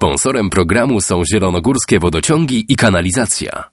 Sponsorem programu są zielonogórskie wodociągi i kanalizacja.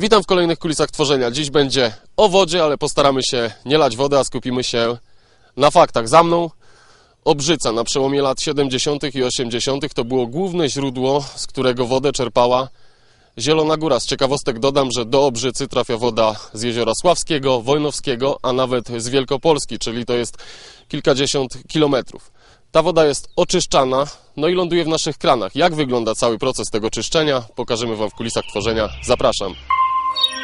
Witam w kolejnych kulisach tworzenia. Dziś będzie o wodzie, ale postaramy się nie lać wody, a skupimy się na faktach. Za mną Obrzyca na przełomie lat 70. i 80. to było główne źródło, z którego wodę czerpała Zielona Góra. Z ciekawostek dodam, że do Obrzycy trafia woda z jeziora Sławskiego, Wojnowskiego, a nawet z Wielkopolski, czyli to jest kilkadziesiąt kilometrów. Ta woda jest oczyszczana, no i ląduje w naszych kranach. Jak wygląda cały proces tego czyszczenia? Pokażemy Wam w kulisach tworzenia. Zapraszam. Yeah.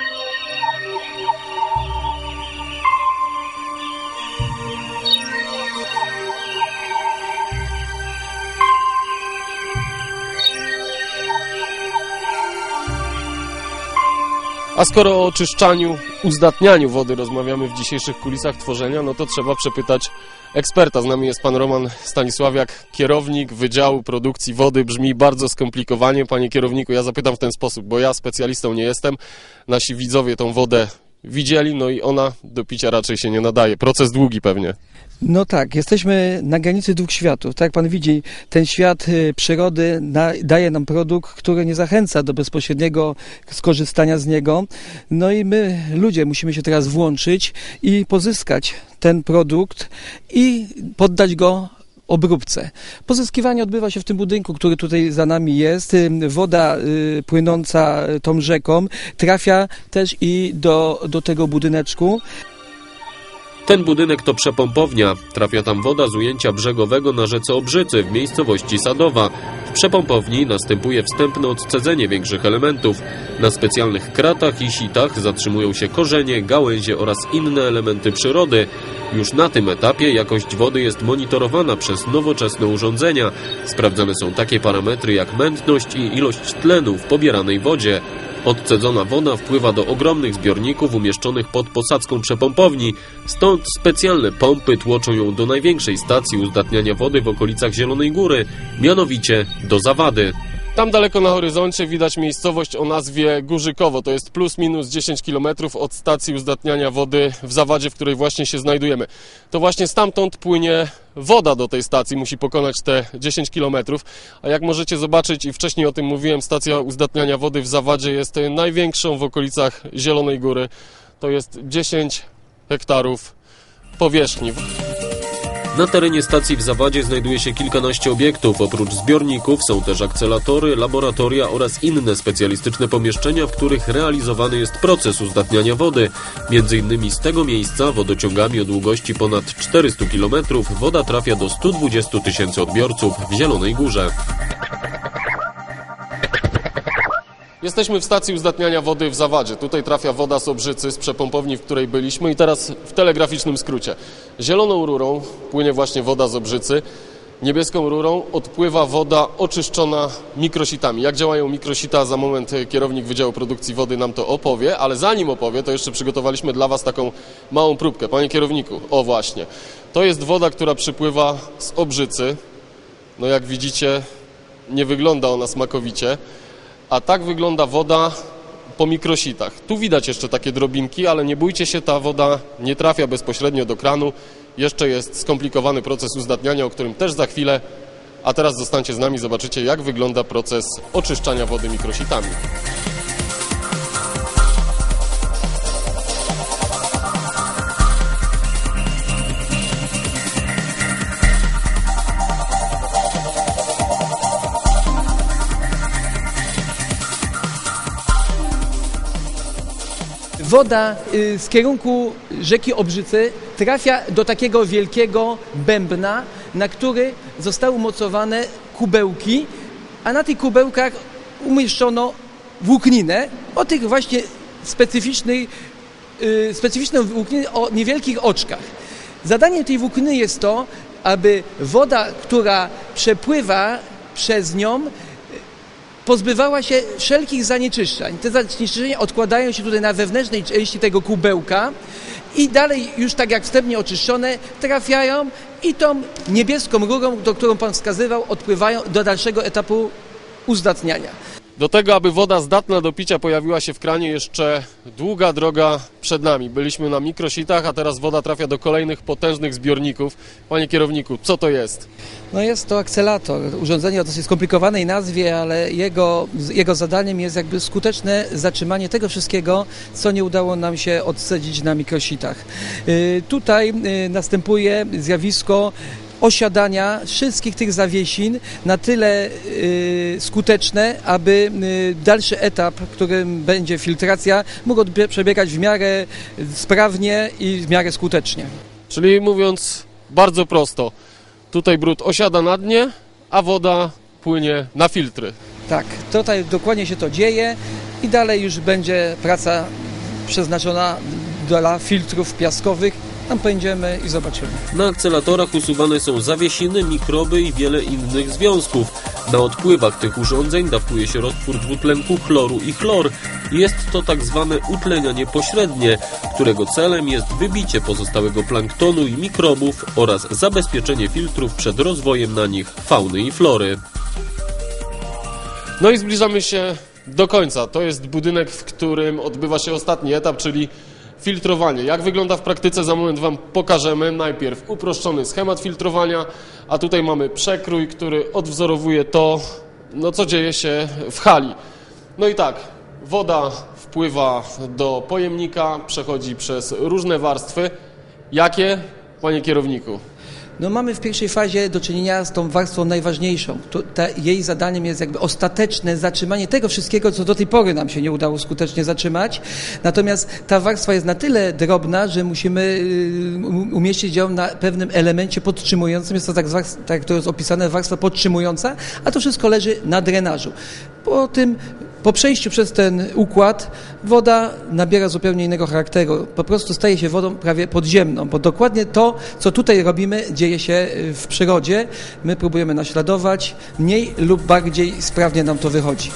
A skoro o oczyszczaniu, uzdatnianiu wody rozmawiamy w dzisiejszych kulisach tworzenia, no to trzeba przepytać eksperta. Z nami jest pan Roman Stanisławiak, kierownik Wydziału Produkcji Wody. Brzmi bardzo skomplikowanie. Panie kierowniku, ja zapytam w ten sposób, bo ja specjalistą nie jestem. Nasi widzowie tą wodę widzieli, no i ona do picia raczej się nie nadaje. Proces długi pewnie. No tak, jesteśmy na granicy dwóch światów. Tak jak pan widzi, ten świat y, przyrody daje nam produkt, który nie zachęca do bezpośredniego skorzystania z niego. No i my, ludzie, musimy się teraz włączyć i pozyskać ten produkt i poddać go obróbce. Pozyskiwanie odbywa się w tym budynku, który tutaj za nami jest. Y, Woda y, płynąca tą rzeką trafia też i do, do tego budyneczku. Ten budynek to przepompownia. Trafia tam woda z ujęcia brzegowego na rzece Obrzycy w miejscowości Sadowa. W przepompowni następuje wstępne odcedzenie większych elementów. Na specjalnych kratach i sitach zatrzymują się korzenie, gałęzie oraz inne elementy przyrody. Już na tym etapie jakość wody jest monitorowana przez nowoczesne urządzenia. Sprawdzane są takie parametry jak mętność i ilość tlenu w pobieranej wodzie. Odcedzona woda wpływa do ogromnych zbiorników umieszczonych pod posadzką przepompowni, stąd specjalne pompy tłoczą ją do największej stacji uzdatniania wody w okolicach Zielonej Góry, mianowicie do Zawady. Tam daleko na horyzoncie widać miejscowość o nazwie Górzykowo. To jest plus minus 10 km od stacji uzdatniania wody w Zawadzie, w której właśnie się znajdujemy. To właśnie stamtąd płynie woda do tej stacji, musi pokonać te 10 km. A jak możecie zobaczyć i wcześniej o tym mówiłem, stacja uzdatniania wody w Zawadzie jest największą w okolicach Zielonej Góry. To jest 10 hektarów powierzchni. Na terenie stacji w Zawadzie znajduje się kilkanaście obiektów. Oprócz zbiorników są też akcelatory, laboratoria oraz inne specjalistyczne pomieszczenia, w których realizowany jest proces uzdatniania wody. Między innymi z tego miejsca wodociągami o długości ponad 400 km woda trafia do 120 tysięcy odbiorców w Zielonej Górze. Jesteśmy w stacji uzdatniania wody w Zawadzie. Tutaj trafia woda z Obrzycy, z przepompowni, w której byliśmy i teraz w telegraficznym skrócie. Zieloną rurą płynie właśnie woda z Obrzycy. Niebieską rurą odpływa woda oczyszczona mikrositami. Jak działają mikrosita, za moment kierownik Wydziału Produkcji Wody nam to opowie, ale zanim opowie, to jeszcze przygotowaliśmy dla Was taką małą próbkę. Panie kierowniku, o właśnie. To jest woda, która przypływa z Obrzycy. No jak widzicie, nie wygląda ona smakowicie. A tak wygląda woda po mikrositach. Tu widać jeszcze takie drobinki, ale nie bójcie się, ta woda nie trafia bezpośrednio do kranu. Jeszcze jest skomplikowany proces uzdatniania, o którym też za chwilę. A teraz zostańcie z nami, zobaczycie jak wygląda proces oczyszczania wody mikrositami. Woda y, z kierunku rzeki Obrzycy trafia do takiego wielkiego bębna, na który zostały umocowane kubełki, a na tych kubełkach umieszczono włókninę o tych właśnie specyficznej, y, specyficzną włókninę o niewielkich oczkach. Zadaniem tej włókniny jest to, aby woda, która przepływa przez nią, pozbywała się wszelkich zanieczyszczeń. Te zanieczyszczenia odkładają się tutaj na wewnętrznej części tego kubełka i dalej już tak jak wstępnie oczyszczone trafiają i tą niebieską rurą, do którą Pan wskazywał, odpływają do dalszego etapu uzdatniania. Do tego, aby woda zdatna do picia pojawiła się w kranie, jeszcze długa droga przed nami. Byliśmy na mikrositach, a teraz woda trafia do kolejnych potężnych zbiorników. Panie kierowniku, co to jest? No jest to akcelator, urządzenie o dosyć skomplikowanej nazwie, ale jego, jego zadaniem jest jakby skuteczne zatrzymanie tego wszystkiego, co nie udało nam się odcedzić na mikrositach. Y, Tutaj y, następuje zjawisko osiadania wszystkich tych zawiesin na tyle y, skuteczne, aby y, dalszy etap, którym będzie filtracja, mógł przebiegać w miarę sprawnie i w miarę skutecznie. Czyli mówiąc bardzo prosto, tutaj brud osiada na dnie, a woda płynie na filtry. Tak, tutaj dokładnie się to dzieje i dalej już będzie praca przeznaczona dla filtrów piaskowych. Tam będziemy i zobaczymy. Na akcelatorach usuwane są zawiesiny, mikroby i wiele innych związków. Na odpływach tych urządzeń dawkuje się roztwór dwutlenku chloru i chlor. Jest to tak zwane utlenianie pośrednie, którego celem jest wybicie pozostałego planktonu i mikrobów oraz zabezpieczenie filtrów przed rozwojem na nich fauny i flory. No i zbliżamy się do końca. To jest budynek, w którym odbywa się ostatni etap, czyli filtrowanie. Jak wygląda w praktyce, za moment Wam pokażemy. Najpierw uproszczony schemat filtrowania, a tutaj mamy przekrój, który odwzorowuje to, no, co dzieje się w hali. No i tak, woda wpływa do pojemnika, przechodzi przez różne warstwy. Jakie, panie kierowniku? No mamy w pierwszej fazie do czynienia z tą warstwą najważniejszą. To, ta, jej zadaniem jest jakby ostateczne zatrzymanie tego wszystkiego, co do tej pory nam się nie udało skutecznie zatrzymać. Natomiast ta warstwa jest na tyle drobna, że musimy y, um- umieścić ją na pewnym elemencie podtrzymującym. Jest to tak, tak to jest opisane, warstwa podtrzymująca, a to wszystko leży na drenażu. Po tym po przejściu przez ten układ woda nabiera zupełnie innego charakteru. Po prostu staje się wodą prawie podziemną, bo dokładnie to, co tutaj robimy, dzieje się y, w przyrodzie. My próbujemy naśladować, mniej lub bardziej sprawnie nam to wychodzi.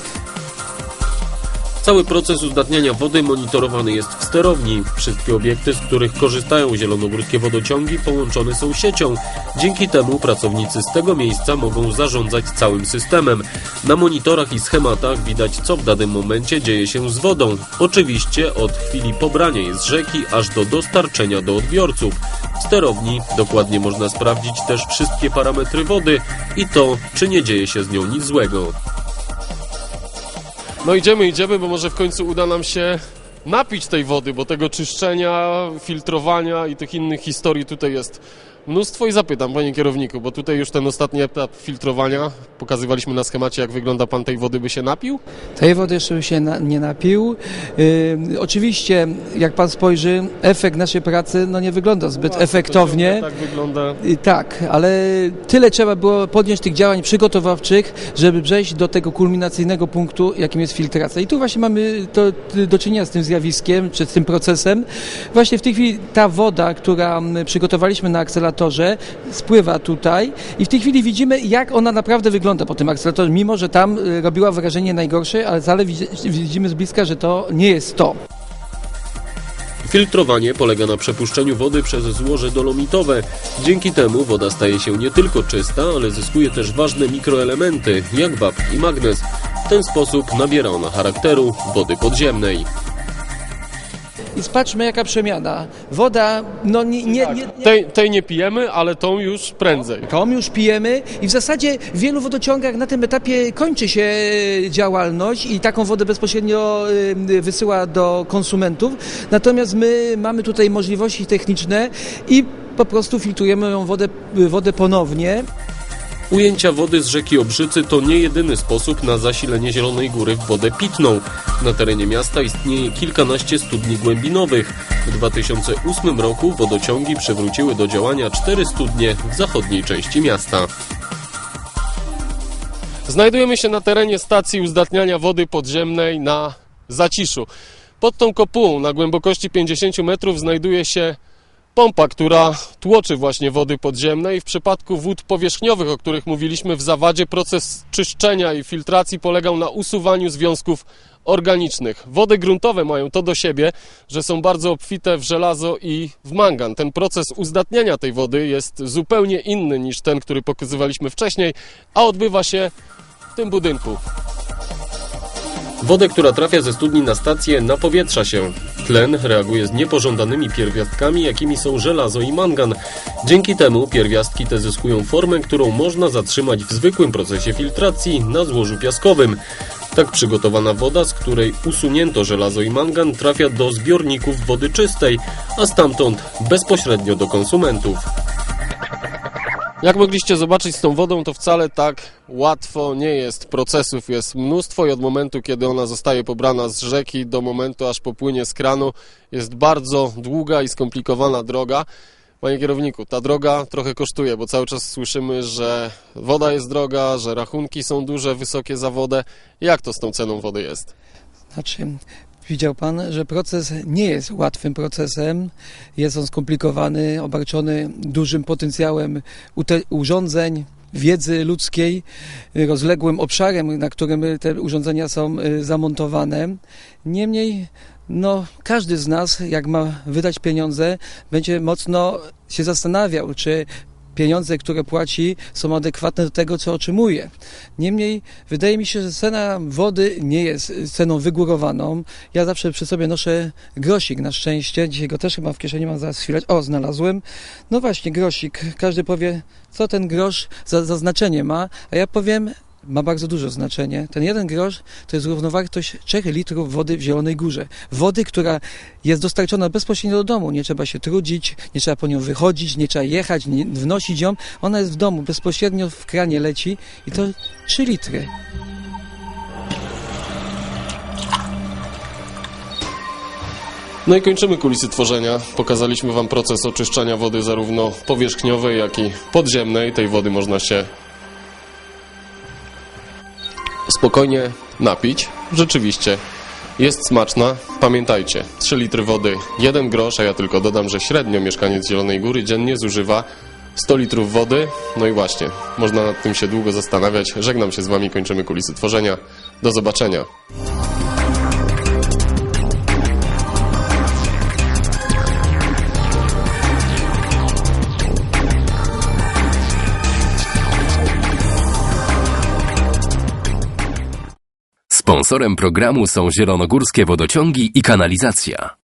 Cały proces uzdatniania wody monitorowany jest w sterowni. Wszystkie obiekty, z których korzystają zielonogórskie wodociągi, połączone są siecią. Dzięki temu pracownicy z tego miejsca mogą zarządzać całym systemem. Na monitorach i schematach widać, co w danym momencie dzieje się z wodą. Oczywiście od chwili pobrania jej z rzeki, aż do dostarczenia do odbiorców. W sterowni dokładnie można sprawdzić też wszystkie parametry wody i to, czy nie dzieje się z nią nic złego. No idziemy, idziemy, bo może w końcu uda nam się napić tej wody, bo tego czyszczenia, filtrowania i tych innych historii tutaj jest mnóstwo i zapytam, panie kierowniku, bo tutaj już ten ostatni etap filtrowania, pokazywaliśmy na schemacie, jak wygląda pan tej wody, by się napił? Tej wody jeszcze bym się na, nie napił. Yy, oczywiście, jak pan spojrzy, efekt naszej pracy no, nie wygląda zbyt efektownie. Tak wygląda. Y, Tak, ale tyle trzeba było podjąć tych działań przygotowawczych, żeby przejść do tego kulminacyjnego punktu, jakim jest filtracja. I tu właśnie mamy to, do czynienia z tym zjawiskiem, czy z tym procesem. Właśnie w tej chwili ta woda, która przygotowaliśmy na akceleratorze, spływa tutaj i w tej chwili widzimy, jak ona naprawdę wygląda po tym akceleratorze, mimo że tam y, robiła wrażenie najgorsze, ale wcale widzi- widzimy z bliska, że to nie jest to. Filtrowanie polega na przepuszczeniu wody przez złoże dolomitowe. Dzięki temu woda staje się nie tylko czysta, ale zyskuje też ważne mikroelementy, jak wapń i magnez. W ten sposób nabiera ona charakteru wody podziemnej. I spatrzmy, jaka przemiana. Woda, no nie, nie, nie, nie Tej, tej nie pijemy, ale tą już prędzej. Tom już pijemy i w zasadzie w wielu wodociągach na tym etapie kończy się działalność i taką wodę bezpośrednio y, wysyła do konsumentów. Natomiast my mamy tutaj możliwości techniczne i po prostu filtrujemy ją wodę, wodę ponownie. Ujęcia wody z rzeki Obrzycy to nie jedyny sposób na zasilenie Zielonej Góry w wodę pitną. Na terenie miasta istnieje kilkanaście studni głębinowych. W 2008 roku wodociągi przywróciły do działania cztery studnie w zachodniej części miasta. Znajdujemy się na terenie stacji uzdatniania wody podziemnej na Zaciszu. Pod tą kopułą na głębokości 50 metrów znajduje się pompa, która tłoczy właśnie wody podziemne i w przypadku wód powierzchniowych, o których mówiliśmy w zawadzie, proces czyszczenia i filtracji polegał na usuwaniu związków organicznych. Wody gruntowe mają to do siebie, że są bardzo obfite w żelazo i w mangan. Ten proces uzdatniania tej wody jest zupełnie inny niż ten, który pokazywaliśmy wcześniej, a odbywa się w tym budynku. Wodę, która trafia ze studni na stację, napowietrza się. Tlen reaguje z niepożądanymi pierwiastkami, jakimi są żelazo i mangan. Dzięki temu pierwiastki te zyskują formę, którą można zatrzymać w zwykłym procesie filtracji na złożu piaskowym. Tak przygotowana woda, z której usunięto żelazo i mangan, trafia do zbiorników wody czystej, a stamtąd bezpośrednio do konsumentów. Jak mogliście zobaczyć z tą wodą, to wcale tak łatwo nie jest. Procesów jest mnóstwo i od momentu, kiedy ona zostaje pobrana z rzeki do momentu, aż popłynie z kranu, jest bardzo długa i skomplikowana droga. Panie kierowniku, ta droga trochę kosztuje, bo cały czas słyszymy, że woda jest droga, że rachunki są duże, wysokie za wodę. Jak to z tą ceną wody jest? Znaczy, widział Pan, że proces nie jest łatwym procesem. Jest on skomplikowany, obarczony dużym potencjałem urządzeń, wiedzy ludzkiej, rozległym obszarem, na którym te urządzenia są y, zamontowane. Niemniej, no, każdy z nas, jak ma wydać pieniądze, będzie mocno się zastanawiał, czy pieniądze, które płaci, są adekwatne do tego, co otrzymuje. Niemniej wydaje mi się, że cena wody nie jest ceną wygórowaną. Ja zawsze przy sobie noszę grosik na szczęście. Dzisiaj go też chyba w kieszeni mam zaraz chwilę. O, znalazłem. No właśnie, grosik. Każdy powie, co ten grosz za, za znaczenie ma, a ja powiem, ma bardzo dużo znaczenie. Ten jeden grosz to jest równowartość 3 litrów wody w Zielonej Górze. Wody, która jest dostarczona bezpośrednio do domu. Nie trzeba się trudzić, nie trzeba po nią wychodzić, nie trzeba jechać, nie, wnosić ją. Ona jest w domu, bezpośrednio w kranie leci i to 3 litry. No i kończymy kulisy tworzenia. Pokazaliśmy Wam proces oczyszczania wody zarówno powierzchniowej, jak i podziemnej. Tej wody można się spokojnie napić. Rzeczywiście jest smaczna. Pamiętajcie, 3 litry wody, 1 grosz, a ja tylko dodam, że średnio mieszkaniec Zielonej Góry dziennie zużywa 100 litrów wody. No i właśnie, można nad tym się długo zastanawiać. Żegnam się z Wami, kończymy kulisy tworzenia. Do zobaczenia. Sponsorem programu są Zielonogórskie Wodociągi i Kanalizacja.